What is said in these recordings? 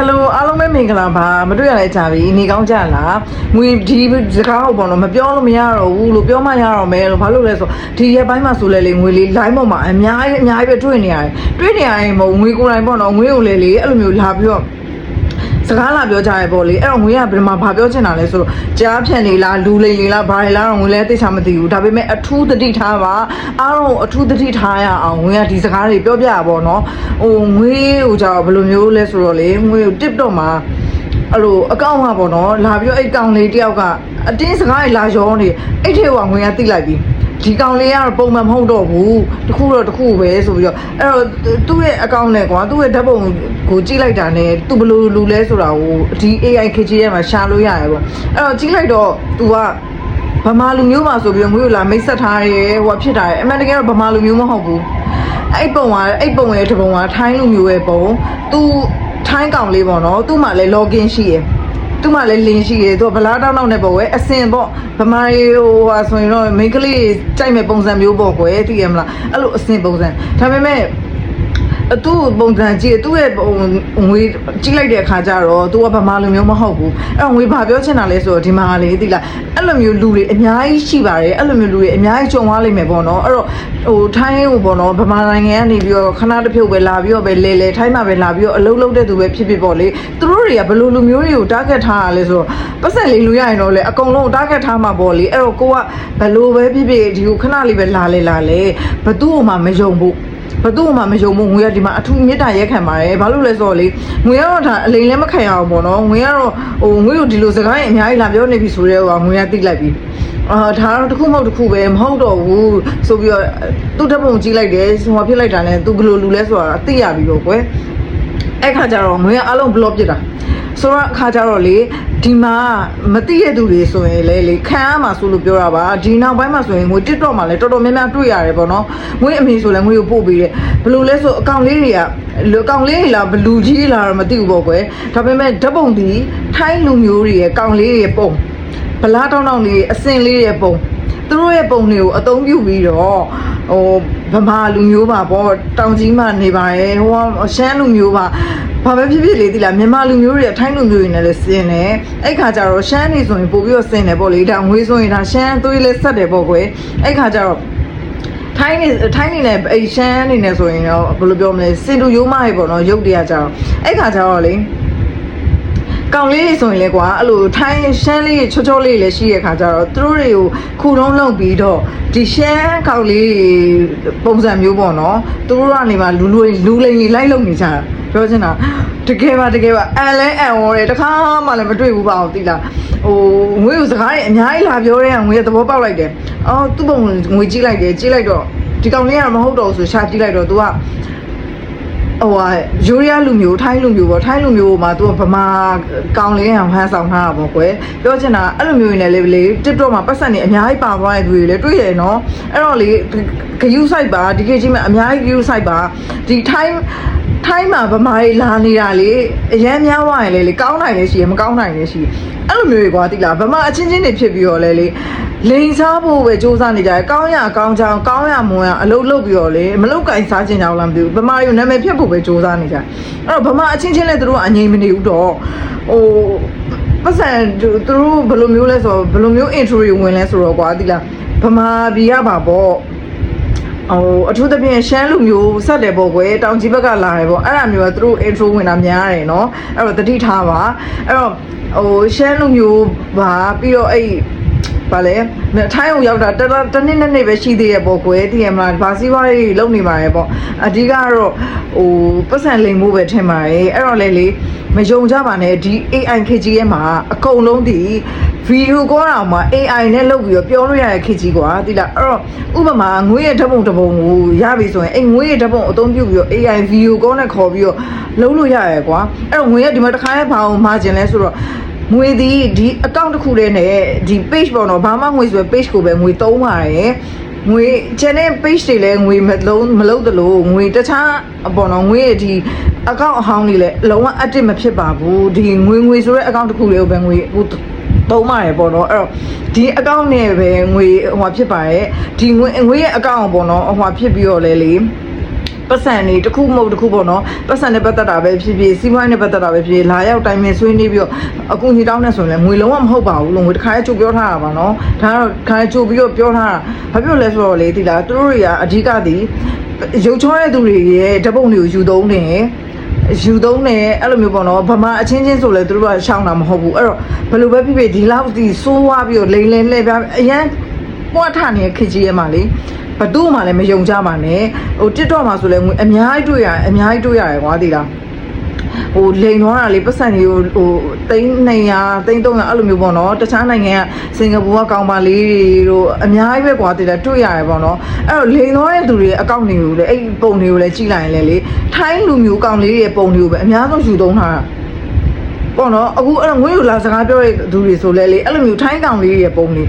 ယ်လိုအားလုံးပဲမင်္ဂလာပါမတွေ့ရတဲ့ကြာပြီနေကောင်းကြလားငွေဒီစကားဟုတ်ပေါ့နော်မပြောလို့မရတော့ဘူးလို့ပြောမှရတော့မယ်လို့ဘာလို့လဲဆိုဒီရက်ပိုင်းမှာဆိုလဲလေငွေလေး line ပေါ်မှာအများကြီးအများကြီးပဲတွေ့နေရတယ်တွေ့နေရရင်မဟုတ်ငွေကိုယ်တိုင်ပေါ့နော်ငွေကိုလေလေအဲ့လိုမျိုးလာပြီးတော့ စကားလာပြောကြရပေါ့လေအဲ့တော့ငွေကဘယ်မှာဘာပြောချင်တာလဲဆိုတော့ကြားဖြန့်နေလားလူလိမ်နေလားဘာလဲလားတော့ငွေလဲသိချာမသိဘူးဒါပေမဲ့အထူးသတိထားပါအားလုံးအထူးသတိထားရအောင်ငွေကဒီစကားတွေပြောပြရပေါ့နော်ဟိုငွေဟိုကြောင့်ဘယ်လိုမျိုးလဲဆိုတော့လေငွေကို TikTok မှာအဲ့လိုအကောင့်မှာပေါ့နော်လာပြီးတော့အဲ့ကောင်လေးတယောက်က အတင်းစကားတွေလာရောနေအဲ့ထဲကငွေကတိလိုက်ပြီ ဒီကောင်လေးကတော့ပုံမှန်မဟုတ်တော့ဘူးတခုတော့တခုပဲဆိုပြီးတော့အဲ့တော့သူ့ရဲ့အကောင့်နဲ့ကွာသူ့ရဲ့ဓာတ်ပုံကိုကြည့်လိုက်တာနဲ့သူဘယ်လိုလူလဲဆိုတာကိုဒီ AI KG ရဲ့မှာရှာလို့ရတယ်ပေါ့အဲ့တော့ကြည့်လိုက်တော့ तू ကဗမာလူမျိုးပါဆိုပြီးတော့ငွေကိုလာမိတ်ဆက်ထားရဲဟိုကဖြစ်တာရဲအမှန်တကယ်တော့ဗမာလူမျိုးမဟုတ်ဘူးအဲ့ပုံကအဲ့ပုံရဲ့တပုံကထိုင်းလူမျိုးရဲ့ပုံ तू ထိုင်းကောင်လေးပေါ့နော်သူ့မှာလည်း login ရှိရယ် သူ့မှာလည်းလင်းရှိတယ်သူကဗလားတောင်းတောင်းနဲ့ပေါ့ကွယ်အစင်ပေါ့ဗမာရီဟိုဟာဆိုရင်တော့မိန်းကလေးကြိုက်မဲ့ပုံစံမျိုးပေါ့ကွယ်သိရမလားအဲ့လိုအစင်ပုံစံဒါပေမဲ့ အတူပုံစံကြည့်သူ့ရဲ့ပုံငွေကြည့်လိုက်တဲ့အခါကျတော့ तू ကဗမာလူမျိုးမဟုတ်ဘူးအဲ့တော့ငွေဘာပြောချင်တာလဲဆိုတော့ဒီမှာလေသိလားအဲ့လိုမျိုးလူတွေအများကြီးရှိပါတယ်အဲ့လိုမျိုးလူတွေအများကြီးကြုံသွားလိမ့်မယ်ပေါ့နော်အဲ့တော့ဟိုထိုင်းဟိုပေါ့နော်ဗမာနိုင်ငံကနေပြီးတော့ခဏတစ်ဖြုတ်ပဲလာပြီးတော့ပဲလဲလဲထိုင်းမှာပဲလာပြီးတော့အလုပ်လုပ်တဲ့သူပဲဖြစ်ဖြစ်ပေါ့လေသူတို့တွေကဘယ်လိုလူမျိုးတွေကို target ထားရလဲဆိုတော့ပတ်စံလေးလူရရင်တော့လေအကုန်လုံး target ထားမှာပေါ့လေအဲ့တော့ကိုကဘယ်လိုပဲဖြစ်ဖြစ်ဒီကိုခဏလေးပဲလာလေလာလေဘသူ့မှမယုံဘူး ဘသူ့မှမယုံဘူးငွေကဒီမှာအထူးမေတ္တာရက်ခံပါတယ်ဘာလို့လဲဆိုတော့လေငွေကတော့ဒါအလိမ်လည်းမခံရအောင်ပေါ့နော်ငွေကတော့ဟိုငွေကိုဒီလိုစကားရင်အများကြီးလာပြောနေပြီဆိုတော့ဟိုငွေကတိလိုက်ပြီအာဒါတော့တစ်ခုမဟုတ်တစ်ခုပဲမဟုတ်တော့ဘူးဆိုပြီးတော့သူ့ဓာတ်ပုံကြည့်လိုက်တယ်ဟိုဖြစ်လိုက်တာနဲ့သူဘယ်လိုလူလဲဆိုတာသိရပြီပေါ့ကွယ်အဲ့ခါကျတော့ငွေကအလုံး block ပြစ်တာဆိုတော့အခါကျတော့လေဒီမှာမသိရသူတွေဆိုရင်လေလေခံရမှာဆိုလို့ပြောတာပါဒီနောက်ပိုင်းမှာဆိုရင်ငွေ TikTok မှာလည်းတော်တော်များများတွေ့ရတယ်ပေါ့နော်ငွေအမေဆိုလည်းငွေကိုပို့ပေးတယ်ဘယ်လိုလဲဆိုအကောင့်လေးတွေကလူအကောင့်လေးတွေလားဘလူကြီးလားတော့မသိဘူးပေါ့ကွယ်ဒါပေမဲ့ဓာတ်ပုံဒီထိုင်းလူမျိုးတွေရဲ့အကောင့်လေးတွေပုံဗလားတောင်းတောင်းလေးအစင်လေးတွေပုံသူတို့ရဲ့ပုံတွေကိုအသုံးပြုပြီးတော့ဟိုဗမာလူမျိုးပါပေါ့တောင်ကြီးမှနေပါရဲ့ဟိုကရှမ်းလူမျိုးပါ ဘာပဲဖြစ်ဖြစ်လေဒီလားမြန်မာလူမျိုးတွေကထိုင်းလူမျိုးတွေနဲ့လည်းစင်တယ်အဲ့ခါကျတော့ရှမ်းနေဆိုရင်ပို့ပြီးတော့စင်တယ်ပေါ့လေဒါငွေဆိုရင်ဒါရှမ်းသွေးလေးဆက်တယ်ပေါ့ကွယ်အဲ့ခါကျတော့ထိုင်းနေထိုင်းနေနဲ့အဲ့ရှမ်းနေနဲ့ဆိုရင်တော့ဘယ်လိုပြောမလဲစင်တူရိုးမရေပေါ့နော်ရုပ်တရားကြတော့အဲ့ခါကျတော့လေကောင်လေးတွေဆိုရင်လေကွာအဲ့လိုထိုင်းရှမ်းလေးချောချောလေးလည်းရှိတဲ့ခါကျတော့သူတို့တွေကိုခုတုံးလုံးပြီးတော့ဒီရှမ်းကောင်လေးပုံစံမျိုးပေါ့နော်သူတို့ကနေမှလူလူလူလိန်ကြီးလိုက်လုံနေကြတာ ပြောချင်တာတကယ်ပါတကယ်ပါအန်လဲအန်ဝေါ်တယ်တခါမှလည်းမတွေ့ဘူးပါအောင်သိလားဟိုငွေကိုစကားတွေအများကြီးလာပြောတဲ့ကငွေကသဘောပေါက်လိုက်တယ်အော်သူ့ပုံငွေကြည့်လိုက်တယ်ကြည့်လိုက်တော့ဒီကောင်လေးကမဟုတ်တော့ဘူးဆိုရှာကြည့်လိုက်တော့ तू ကဟိုဟာယူရီးယားလူမျိုးထိုင်းလူမျိုးပေါ့ထိုင်းလူမျိုးမှာသူကဗမာကောင်လေးအောင်ဟန်းဆောင်ထားတာပေါ့ကွယ်ပြောချင်တာအဲ့လိုမျိုးနေလေလေ TikTok မှာပတ်စံနေအများကြီးပါသွားတဲ့သူတွေလည်းတွေ့ရနော်အဲ့တော့လေဂယူဆိုင်ပါဒီကေကြီးမှာအများကြီးဂယူဆိုင်ပါဒီထိုင်း ထိုင်းမှာဗမာတွေလာနေတာလေအရန်များသွားရင်လေလေကောင်းနိုင်လေရှိရမကောင်းနိုင်လေရှိအဲ့လိုမျိုးတွေကွာတိလားဗမာအချင်းချင်းတွေဖြစ်ပြီးတော့လေလေလိန်စားဖို့ပဲစူးစမ်းနေကြတယ်ကောင်းရကောင်းချောင်းကောင်းရမွန်ရအလုပ်လုပ်ပြီးတော့လေမလုပ်ကင်စားချင်ကြအောင်လားမသိဘူးဗမာတွေနာမည်ဖြစ်ဖို့ပဲစူးစမ်းနေကြတယ်အဲ့တော့ဗမာအချင်းချင်းလည်းသူတို့ကအငြိမ်မနေဘူးတော့ဟိုပတ်စံသူတို့ဘယ်လိုမျိုးလဲဆိုတော့ဘယ်လိုမျိုး intro တွေဝင်လဲဆိုတော့ကွာတိလားဗမာပြည်ကပါပေါ့ ဟိုအထူးသဖြင့်ရှမ်းလူမျိုးဆက်တယ်ပေါ့ကွယ်တောင်ကြီးဘက်ကလာတယ်ပေါ့အဲ့ဒါမျိုးကသူတို့ intro ဝင်တာများတယ်เนาะအဲ့တော့တတိထားပါအဲ့တော့ဟိုရှမ်းလူမျိုးပါပြီးတော့အဲ့ ပါလေထိုင်းကိုရောက်တာတတတနည်းနဲ့နေပဲရှိသေးရဲ့ပေါ့ကွယ်တည်ရမလားဘာစီးပွားရေးလုပ်နေပါရဲ့ပေါ့အဓိကကတော့ဟိုပတ်စံလိမ်မှုပဲထင်ပါရဲ့အဲ့တော့လေလေမယုံကြပါနဲ့ဒီ AI KG ရဲ့မှာအကုန်လုံးဒီဗီဒီယိုကောတာမှာ AI နဲ့လုပ်ပြီးတော့ပြောလို့ရတဲ့ KG ကွာတိလားအဲ့တော့ဥပမာငွေရဲ့ဓာတ်ပုံတစ်ပုံကိုရပြီဆိုရင်အဲ့ငွေရဲ့ဓာတ်ပုံအသုံးပြုပြီးတော့ AI ဗီဒီယိုကောနဲ့ခေါ်ပြီးတော့လုပ်လို့ရရဲကွာအဲ့တော့ငွေရဲ့ဒီမှာတစ်ခါရဲ့ဘာအောင်မှာကျင်လဲဆိုတော့ ငွေဒီဒီ account တစ်ခုတည်းနဲ့ဒီ page ပေါ့နော်ဘာမှငွေဆိုရင် page ကိုပဲငွေသုံးပါတယ်ငွေ channel page တွေလည်းငွေမလုံးမလုံးတလို့ငွေတခြားပေါ့နော်ငွေရဲ့ဒီ account အဟောင်းတွေလည်းလုံးဝ active မဖြစ်ပါဘူးဒီငွေငွေဆိုတဲ့ account တစ်ခုလေးကိုပဲငွေဟိုသုံးပါတယ်ပေါ့နော်အဲ့တော့ဒီ account နဲ့ပဲငွေဟိုဟာဖြစ်ပါတယ်ဒီငွေငွေရဲ့ account ပေါ့နော်ဟိုဟာဖြစ်ပြီးတော့လဲလေ ပတ်စံနေတစ်ခုမဟုတ်တစ်ခုပေါ့နော်ပတ်စံနဲ့ပတ်သက်တာပဲဖြစ်ဖြစ်စီးပွားရေးနဲ့ပတ်သက်တာပဲဖြစ်ဖြစ်လာရောက်တိုင်းမြင်ဆွေးနွေးပြီးတော့အကူညီတောင်းနေဆိုရင်လည်းငွေလုံးဝမဟုတ်ပါဘူးလို့ငွေတစ်ခါလေးကြိုပြောထားတာပါနော်ဒါကတော့ခါလေးကြိုပြီးတော့ပြောထားတာဘာဖြစ်လို့လဲဆိုတော့လေဒီလားသူတို့တွေကအဓိကဒီရုပ်ချောတဲ့သူတွေရဲ့ဓပုံတွေကိုယူသုံးနေယူသုံးနေအဲ့လိုမျိုးပေါ့နော်ဗမာအချင်းချင်းဆိုလဲသူတို့ကရှောင်းတာမဟုတ်ဘူးအဲ့တော့ဘယ်လိုပဲဖြစ်ဖြစ်ဒီလောက်ဒီစိုးဝါးပြီးတော့လိန်လိန်လှည့်ပြအရန်ပွားထနေတဲ့ခကြီးရဲ့မှာလေ ဘသူ့မှလည်းမယုံကြပါနဲ့ဟို TikTok မှာဆိုလဲငွေအများကြီးတွေ့ရတယ်အများကြီးတွေ့ရတယ်ကွာဒီလားဟိုလိန်သွားတာလေပတ်စံတွေကိုဟိုသိန်း200သိန်း300အဲ့လိုမျိုးပေါ့နော်တခြားနိုင်ငံကစင်ကာပူကကောင်ပါလေးတွေတို့အများကြီးပဲကွာဒီလားတွေ့ရတယ်ပေါ့နော်အဲ့တော့လိန်သွားတဲ့သူတွေအကောင့်တွေကိုလေအဲ့ပုံတွေကိုလည်းကြည့်လိုက်ရင်လည်းလေထိုင်းလူမျိုးကောင်လေးတွေရဲ့ပုံတွေကိုပဲအများဆုံးယူသုံးထားတာပေါ့နော်အခုအဲ့တော့ငွေလိုလာစကားပြောတဲ့သူတွေဆိုလဲလေအဲ့လိုမျိုးထိုင်းကောင်လေးတွေရဲ့ပုံလေး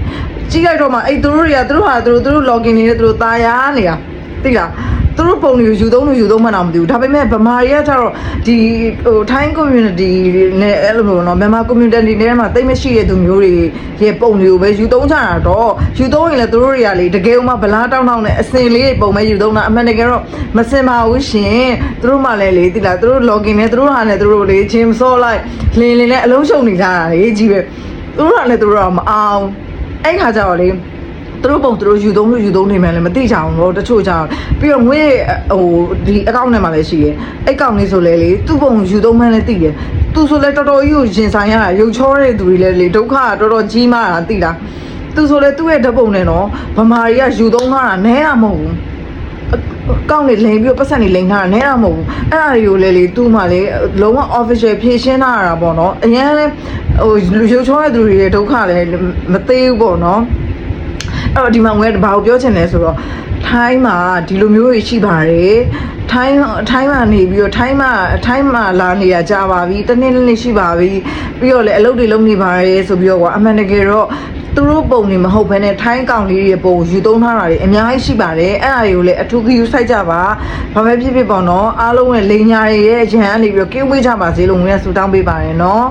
ကြည့်လိုက်တော့မှအဲ့သူတို့တွေကသူတို့ဟာသူတို့သူတို့ login နေတယ်သူတို့ตายာနေတာသိလားသူတို့ပုံတွေကိုယူသုံးလို့ယူသုံးမှန်းတော့မသိဘူးဒါပေမဲ့ဗမာတွေကကျတော့ဒီဟိုထိုင်း community နဲ့အဲ့လိုမျိုးနော်မြန်မာ community နဲ့မှာတိတ်မရှိတဲ့သူမျိုးတွေရဲ့ပုံတွေကိုပဲယူသုံးကြတာတော့ယူသုံးရင်လည်းသူတို့တွေကလေတကယ်မှဗလားတောင်းတောင်းနဲ့အစင်လေးတွေပုံပဲယူသုံးတာအမှန်တကယ်တော့မစင်ပါဘူးရှင်သူတို့မှလည်းလေသိလားသူတို့ login နဲ့သူတို့ဟာနဲ့သူတို့လေချင်းစောလိုက်လင်းလင်းနဲ့အလုံးရှုံနေကြတာလေကြီးပဲသူတို့ဟာနဲ့သူတို့ကမအောင် အဲ့ခါကျတော့လေသူတို့ပုံသူတို့ယူသုံးလို့ယူသုံးနေမှလည်းမသိကြအောင်တော့တချို့ကြောင်ပြီးတော့ငွေဟိုဒီအကောင့်ထဲမှာလည်းရှိရဲအဲ့ကောင်လေးဆိုလဲလေသူ့ပုံယူသုံးမှန်းလည်းသိတယ်သူဆိုလဲတော်တော်ကြီးကိုရင်ဆိုင်ရတာရုပ်ချောတဲ့သူတွေလည်းလေဒုက္ခကတော်တော်ကြီးမားတာသိလားသူဆိုလဲသူ့ရဲ့ဓာတ်ပုံနဲ့နော်ဗမာတွေကယူသုံးထားတာနဲတာမဟုတ်ဘူး ကောင်းနေလိန်ပြီးတော့ပတ်စံနေလိန်ထားတာနဲတာမဟုတ်ဘူးအဲ့ဒါတွေကိုလေလေသူ့မှာလေလုံးဝ official ဖြည့်ရှင်းထားရတာပေါ့နော်အရင်လဲဟိုလူရုပ်ချောတဲ့သူတွေရဲ့ဒုက္ခလည်းမသေးဘူးပေါ့နော်အဲ့တော့ဒီမှာငွေဘာကိုပြောချင်လဲဆိုတော့ထိုင်းမှာဒီလိုမျိုးတွေရှိပါတယ်ထိုင်းထိုင်းမှာနေပြီးတော့ထိုင်းမှာထိုင်းမှာလာနေရကြပါပြီတနေ့နေ့ရှိပါပြီပြီးတော့လေအလုပ်တွေလုပ်နေပါတယ်ဆိုပြီးတော့ကွာအမှန်တကယ်တော့ သူတို့ပုံနေမဟုတ်ဘဲနဲ့ထိုင်းကောင်လေးတွေပုံယူသုံးထားတာတွေအများကြီးရှိပါတယ်အဲ့ဒါတွေကိုလည်းအထူးဂရုစိုက်ကြပါဘာပဲဖြစ်ဖြစ်ပေါ့နော်အားလုံးရဲ့လိန်ညာတွေရဲ့ရဟန်းကနေပြီးတော့ကင်းဝေးကြပါစေလို့ငွေရဆူတောင်းပေးပါတယ်နော်